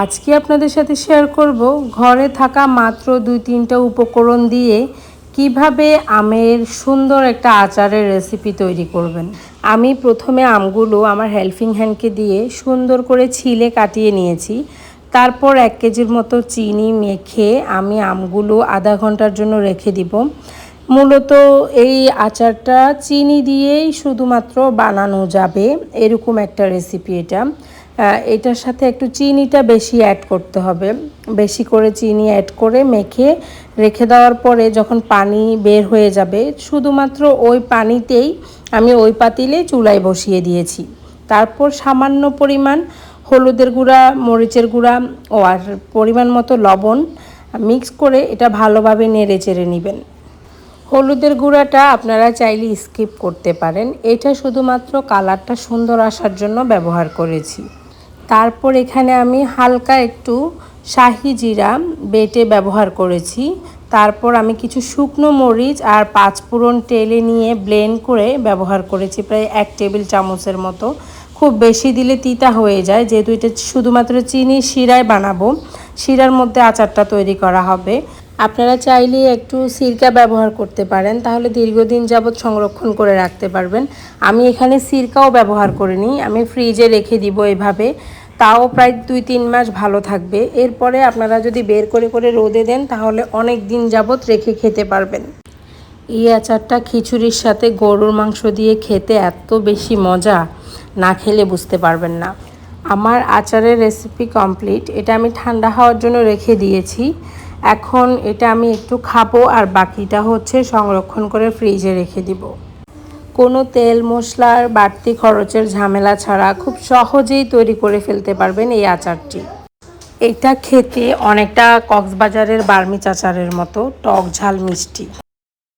আজকে আপনাদের সাথে শেয়ার করব ঘরে থাকা মাত্র দুই তিনটা উপকরণ দিয়ে কীভাবে আমের সুন্দর একটা আচারের রেসিপি তৈরি করবেন। আমি প্রথমে আমগুলো আমার হেল্পিং হ্যান্ডকে দিয়ে সুন্দর করে ছিলে কাটিয়ে নিয়েছি। তারপর এক কেজির মতো চিনি মেখে আমি আমগুলো আধা ঘণ্টার জন্য রেখে দিব। মূলত এই আচারটা চিনি দিয়েই শুধুমাত্র বানানো যাবে, এরকম একটা রেসিপি এটা। এটার সাথে একটু চিনিটা বেশি অ্যাড করতে হবে। বেশি করে চিনি অ্যাড করে মেখে রেখে দেওয়ার পরে যখন পানি বের হয়ে যাবে, শুধুমাত্র ওই পানিতেই আমি ওই পাতিলে চুলায় বসিয়ে দিয়েছি। তারপর সামান্য পরিমাণ হলুদের গুঁড়া, মরিচের গুঁড়া ও আর পরিমাণ মতো লবণ মিক্স করে এটা ভালোভাবে নেড়ে চেড়ে নেবেন। হলুদের গুঁড়াটা আপনারা চাইলে স্কিপ করতে পারেন। এটা শুধুমাত্র কালারটা সুন্দর আসার জন্য ব্যবহার করেছি। তারপর এখানে আমি হালকা একটু শাহি জিরা বেটে ব্যবহার করেছি। তারপর আমি কিছু শুকনো মরিচ আর পাঁচফোড়ন টেলে নিয়ে ব্লেন্ড করে ব্যবহার করেছি, প্রায় এক টেবিল চামচের মতো। খুব বেশি দিলে তিতা হয়ে যায়, যেহেতু এটা শুধুমাত্র চিনি শিরায় বানাবো, শিরার মধ্যে আচারটা তৈরি করা হবে। আপনারা চাইলে একটু সিরকা ব্যবহার করতে পারেন, তাহলে দীর্ঘদিন যাবৎ সংরক্ষণ করে রাখতে পারবেন। আমি এখানে সিরকাও ব্যবহার করিনি, আমি ফ্রিজে রেখে দিব এভাবে। তাও প্রায় দুই, তিন মাস ভালো থাকবে। এরপরে আপনারা যদি বের করে করে রোদে দেন, তাহলে অনেক দিন যাবৎ রেখে খেতে পারবেন। এই আচারটা খিচুড়ির সাথে গরুর মাংস দিয়ে খেতে এত বেশি মজা, না খেলে বুঝতে পারবেন না। আমার আচারের রেসিপি কমপ্লিট এটা আমি ঠান্ডা হওয়ার জন্য রেখে দিয়েছি। এখন এটা আমি একটু খাব আর বাকিটা হচ্ছে সংরক্ষণ করে ফ্রিজে রেখে দিব। কোনো তেল মশলার বাড়তি খরচের ঝামেলা ছাড়া খুব সহজেই তৈরি করে ফেলতে পারবেন এই আচারটি। এটা খেতে অনেকটা কক্সবাজারের বার্মিচ আচারের মতো টক ঝাল মিষ্টি।